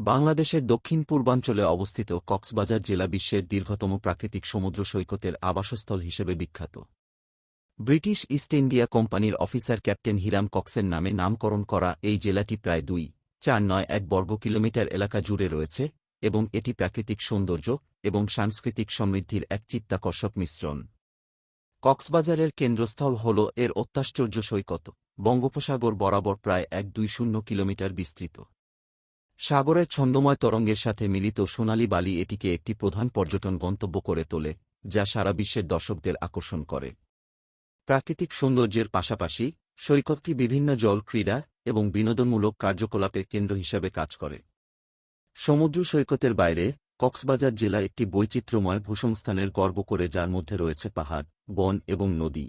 বাংলাদেশের দক্ষিণ পূর্বাঞ্চলে অবস্থিত কক্সবাজার জেলা বিশ্বের দীর্ঘতম প্রাকৃতিক সমুদ্র সৈকতের আবাসস্থল হিসেবে বিখ্যাত। ব্রিটিশ ইস্ট ইন্ডিয়া কোম্পানির অফিসার ক্যাপ্টেন হিরাম কক্সের নামে নামকরণ করা এই জেলাটি প্রায় দুই, চার নয় এক বর্গ কিলোমিটার এলাকা জুড়ে রয়েছে এবং এটি প্রাকৃতিক সৌন্দর্য এবং সাংস্কৃতিক সমৃদ্ধির এক চিত্তাকর্ষক মিশ্রণ। কক্সবাজারের কেন্দ্রস্থল হল এর অত্যাশ্চর্য সৈকত। বঙ্গোপসাগর বরাবর প্রায় এক দুই শূন্য কিলোমিটার বিস্তৃত। সাগরের ছন্দময় তরঙ্গের সাথে মিলিত সোনালী বালি এটিকে একটি প্রধান পর্যটন গন্তব্য করে তোলে, যা সারা বিশ্বের দর্শকদের আকর্ষণ করে। প্রাকৃতিক সৌন্দর্যের পাশাপাশি, সৈকতটি বিভিন্ন জল ক্রীড়া এবং বিনোদনমূলক কার্যকলাপের কেন্দ্র হিসাবে কাজ করে। সমুদ্র সৈকতের বাইরে, কক্সবাজার জেলা একটি বৈচিত্র্যময় ভূসংস্থানের গর্ব করে যার মধ্যে রয়েছে পাহাড়, বন এবং নদী।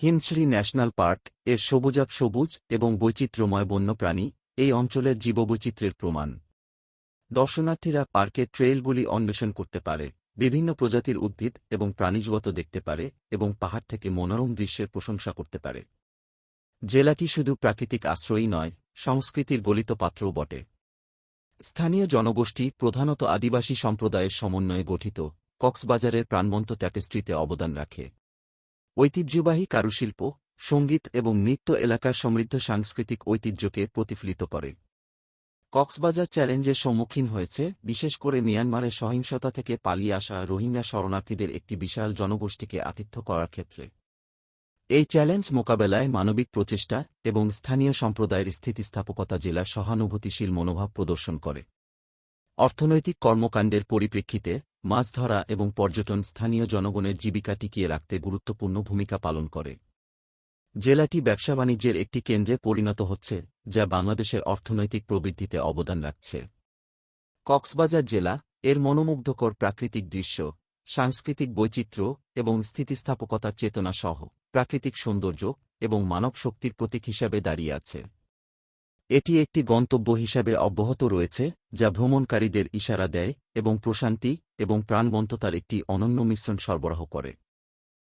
হিমছড়ি ন্যাশনাল পার্কের সবুজাক সবুজ এবং বৈচিত্র্যময় বন্যপ্রাণী এই অঞ্চলের জীববৈচিত্র্যের প্রমাণ। দর্শনার্থীরা পার্কের ট্রেইলগুলি অন্বেষণ করতে পারে, বিভিন্ন প্রজাতির উদ্ভিদ এবং প্রাণীজগত দেখতে পারে এবং পাহাড় থেকে মনোরম দৃশ্যের প্রশংসা করতে পারে। জেলাটি শুধু প্রাকৃতিক আশ্রয়ই নয়, সংস্কৃতির গলিত পাত্রও বটে। স্থানীয় জনগোষ্ঠী প্রধানত আদিবাসী সম্প্রদায়ের সমন্বয়ে গঠিত, কক্সবাজারের প্রাণবন্ত ট্যাপেস্ট্রিতে অবদান রাখে। ঐতিহ্যবাহী কারুশিল্প সংগীত এবং নৃত্য এলাকার সমৃদ্ধ সাংস্কৃতিক ঐতিহ্যকে প্রতিফলিত করে। কক্সবাজার চ্যালেঞ্জের সম্মুখীন হয়েছে, বিশেষ করে মিয়ানমারের সহিংসতা থেকে পালিয়ে আসা রোহিঙ্গা শরণার্থীদের একটি বিশাল জনগোষ্ঠীকে আতিথ্য করার ক্ষেত্রে। এই চ্যালেঞ্জ মোকাবেলায় মানবিক প্রচেষ্টা এবং স্থানীয় সম্প্রদায়ের স্থিতিস্থাপকতা জেলার সহানুভূতিশীল মনোভাব প্রদর্শন করে। অর্থনৈতিক কর্মকাণ্ডের পরিপ্রেক্ষিতে মাছ ধরা এবং পর্যটন স্থানীয় জনগণের জীবিকা টিকিয়ে রাখতে গুরুত্বপূর্ণ ভূমিকা পালন করে। জেলাটি ব্যবসা বাণিজ্যের একটি কেন্দ্রে পরিণত হচ্ছে, যা বাংলাদেশের অর্থনৈতিক প্রবৃদ্ধিতে অবদান রাখছে। কক্সবাজার জেলা, এর মনোমুগ্ধকর প্রাকৃতিক দৃশ্য, সাংস্কৃতিক বৈচিত্র্য এবং স্থিতিস্থাপকতার চেতনা সহ প্রাকৃতিক সৌন্দর্য এবং মানব শক্তির প্রতীক হিসাবে দাঁড়িয়ে আছে। এটি একটি গন্তব্য হিসাবে অব্যাহত রয়েছে, যা ভ্রমণকারীদের ইশারা দেয় এবং প্রশান্তি এবং প্রাণবন্ততার একটি অনন্য মিশ্রণ সরবরাহ করে।